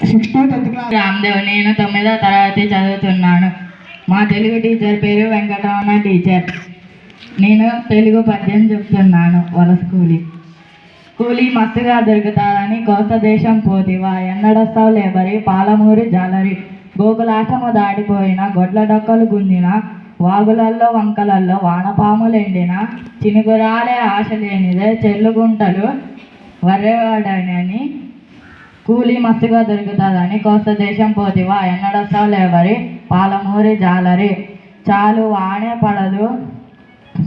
Sixth tenth class Ramdev నేను తొమ్మిదో తరగతి చదువుతున్నాను. మా తెలుగు టీచర్ పేరు వెంకటరమణ టీచర్. నేను తెలుగు పద్యం చెప్తున్నాను వలస కూలి కూలి మస్తుగా దొరుకుతారని కోస్త దేశం పోతివా ఎన్నడస్తావు లేబరి పాలమూరి జాలరి. గోకులాటము దాటిపోయిన గొడ్ల డొక్కలు గుంజిన వాగులల్లో వంకలల్లో వానపాములెండిన చినుకురాలే ఆశ లేనిదే చెల్లుగుంటలు వర్రెవాడని కూలి మస్తుగా దొరుకుతుందని కోస్త దేశం పోతివా? ఎన్నడొస్తావు లేవరి. పాలమూరి జాలరి. చాలు వానే పడదు.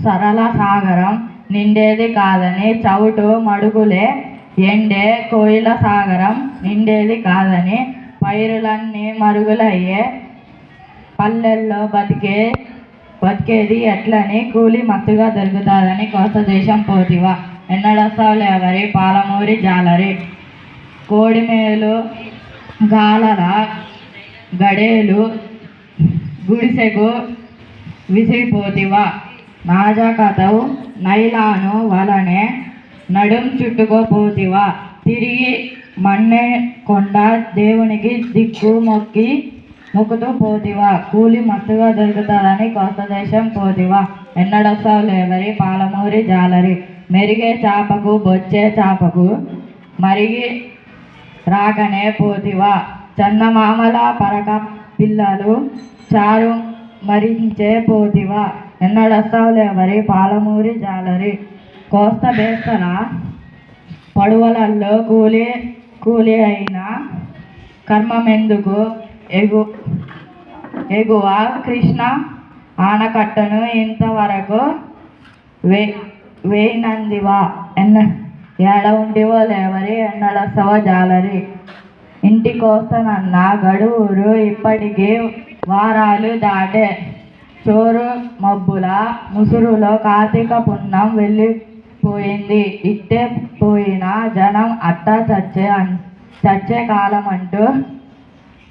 సరళ సాగరం. నిండేది కాదని చౌటు మడుగులే ఎండే కోయిల సాగరం. నిండేది కాదని పైరులన్నీ మరుగులయ్యే పల్లెల్లో బతికే బతికేది ఎట్లని? కూలి మస్తుగా దొరుకుతుందని కోస్త దేశం పోతివా? ఎన్నడొస్తావు లేవరి. పాలమూరి జాలరి. కోడిమేలు గాలల గడేలు గుడిసెకు విసిరిపోతివా నాజా కథవు నైలాను వలనే నడుం చుట్టుకోపోతివా? తిరిగి మన్నె కొండ దేవునికి దిక్కు మొక్కి మొక్కుతూ పోతివా? కూలి మస్తుగా దొరుకుతుందని కొత్త దేశం పోతివా? ఎన్నడొస్తావు లేవరి పాలమూరి జాలరి. మెరిగే చాపకు బొచ్చే చాపకు మరిగి రాగనే పోతివా. చందమామల పరక పిల్లలు చారు మరించే పోతివా. ఎన్నడస్తావులేవరి పాలమూరి జాలరి. కోస్త బేస్తల పడువలల్లో కూలి కూలి అయిన కర్మమెందుకు ఎగు ఎగువ కృష్ణ ఆనకట్టను ఇంతవరకు వే వేయినందివా. ఎన్న ఏడ ఉండివో లేవరి ఎన్నడొస్తావో జాలరి. ఇంటికోసనన్న గడువురు ఇప్పటికీ వారాలు దాటే. చోరు మబ్బుల ముసురులో కార్తీక పున్నం వెళ్ళిపోయింది. ఇట్టే పోయిన జనం అట్టా చచ్చే అన్- చచ్చే కాలం అంటూ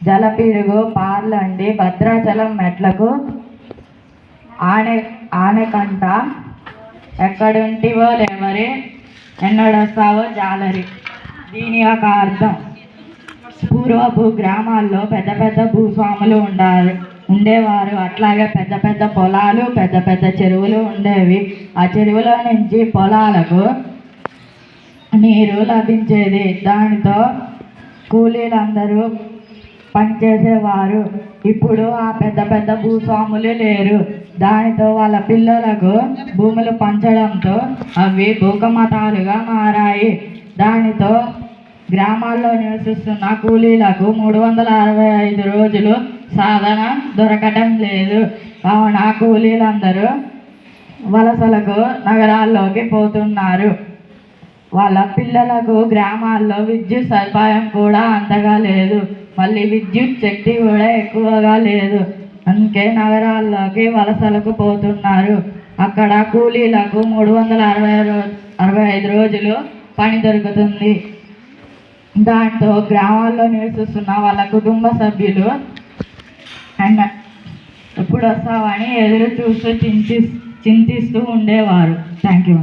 జలపిడుగు పార్లండి భద్రాచలం మెట్లకు ఆనె ఆనెకంట. ఎక్కడుంటివో లేవరి ఎన్నడొస్తావో జాలరి. దీని యొక్క అర్థం పూర్వపు గ్రామాల్లో పెద్ద పెద్ద భూస్వాములు ఉండారు ఉండేవారు అట్లాగే పెద్ద పెద్ద పొలాలు పెద్ద పెద్ద చెరువులు ఉండేవి. ఆ చెరువుల నుంచి పొలాలకు నీరు లభించేది. దానితో కూలీలందరూ పనిచేసేవారు. ఇప్పుడు ఆ పెద్ద పెద్ద భూస్వాములు లేరు. దానితో వాళ్ళ పిల్లలకు భూములు పంచడంతో అవి భూకమతాలుగా మారాయి. దానితో గ్రామాల్లో నివసిస్తున్న కూలీలకు మూడు వందల అరవై ఐదు రోజులు సాధన దొరకటం లేదు. కావున కూలీలందరూ వలసలకు నగరాల్లోకి పోతున్నారు. వాళ్ళ పిల్లలకు గ్రామాల్లో విద్యుత్ సదుపాయం కూడా అంతగా లేదు. మళ్ళీ విద్యుత్ శక్తి కూడా ఎక్కువగా లేదు. అందుకే నగరాల్లోకి వలసలకు పోతున్నారు. అక్కడ కూలీలకు మూడు వందల అరవై అరవై ఐదు రోజులు పని దొరుకుతుంది. దాంతో గ్రామాల్లో నివసిస్తున్న వాళ్ళ కుటుంబ సభ్యులు అండ్ ఎప్పుడు వస్తావని ఎదురు చూస్తూ చింతి చింతిస్తూ ఉండేవారు. Thank you.